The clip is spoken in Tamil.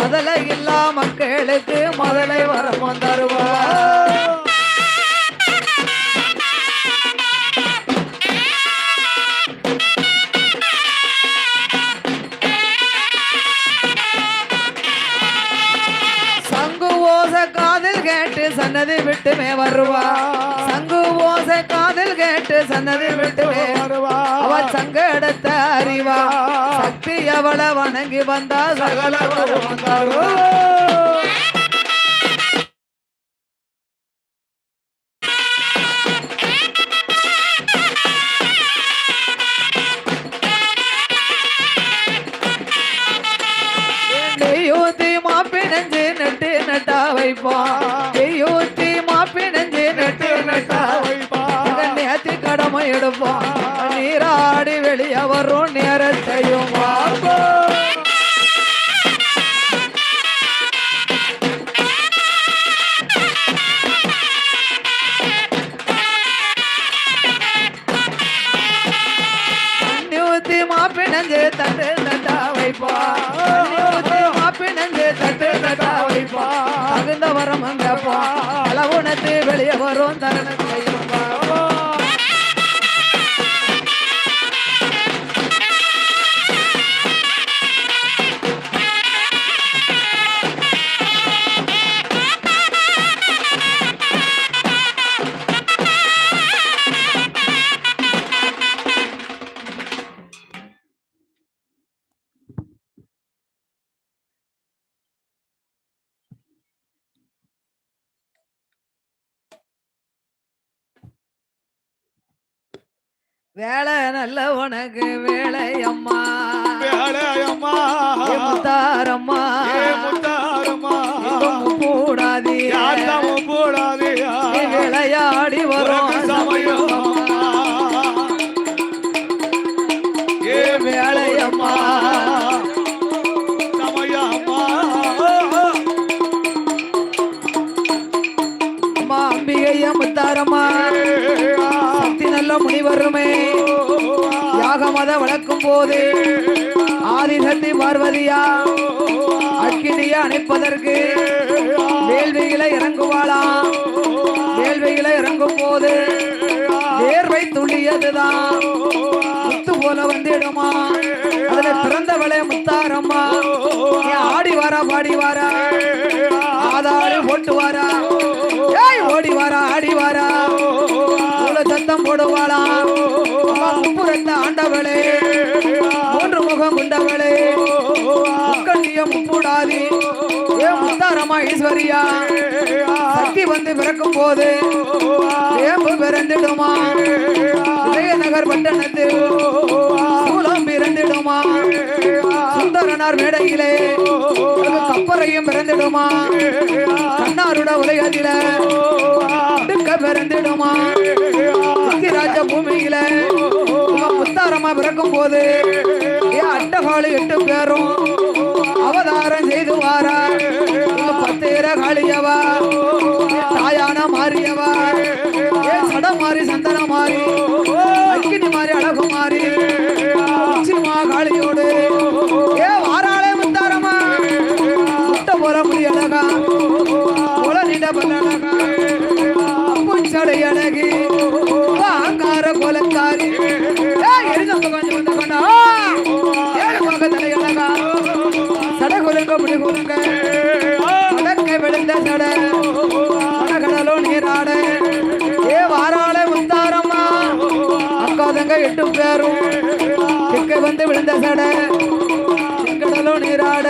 முதலை இல்லா மக்களுக்கு முதலை வரமும் தருவார். சங்கு ஓச காதில் கேட்டு சன்னதி விட்டுமே வருவா சங்கு ஓச காதில் கேட்டு சன்னதி விட்டுமே வருவா. அவ சங்கடத்தை அறிவா. சக்தி அவளை வணங்கி வந்தா சகல மாப்பினஞ்சு நட்டு நட்டா வைப்பான் கடமை நீராடி வெளியே வரும் நேரத்தையும் பார்ப்போம். தண்ணி ஊத்தி மாப்பினஞ்சு தட்டு தட்டா வைப்பா. தண்ணி தட்டு தட்டா வைப்பா. தகுந்த வரம் அங்கப்பா அளவுணத்து வெளியே வரும் தருணத்தையும் வேலை நல்ல உனக்கு வேலையம்மா ஏ முத்தாரம்மா. முத்தாரம்மா. கூடாதியா நீ விளையாடி வரும். சமயம். ஏ வேலையம்மா அம்பிகைய முத்தாரம்மா. சக்தி முனிவருமே யாக மத வளர்க்கும் போது ஆதிசக்தி பார்வதியா அக்கினிய அணைப்பதற்கு வேள்விகளை இறங்குவாளாம் வேள்விகளை இறங்கும் போது வேர்வை துள்ளியதுதான் முத்து போல வந்துடுமா? அதுல பிறந்தவளே முத்தாரம்மா. ஆடி வாரா பாடி வாரா. ஆதாரி போட்டு வாரா ஓடி வாரா ஆடி வாரா. சத்தம் போடுவாளா? புறந்த ஆண்டவளே மூன்று முகம் உண்டவளே முக்கண்டிய முப்புடாதி ஏ ஈஸ்வரியா சக்தி வந்து பிறக்கும் போது ஏம்பு பிறந்திடுமா? விஜயநகர் பட்டணத்தில் சூலம் பிறந்திடுமா? சுந்தரனார் மேடையிலே ஒரு கப்பரையும் பிறந்திடுமா? கண்ணாருட உலகத்தில அடுக்க பிறந்திடுமா ராஜ பூமியில முத்தாரமா பிறக்கும் போது ஏன் அட்டகாலு எட்டு பேரும் அவதாரம் செய்து வாரா. பத்திர பத்தேர காளியவா? தாயான மாறியவா ஏன் சடம் மாறி சந்தனம் மாறி அக்கினி மாறி அழகு மாறி உச்சிமா காளியோடு. ஏ வாராளே முத்தாரமா முட்டை போற முடியலகா உல நீண்ட பண்ண ரெண்டு பேரும் திக்கை வந்து விழுந்த சட? கடலோ நீராட.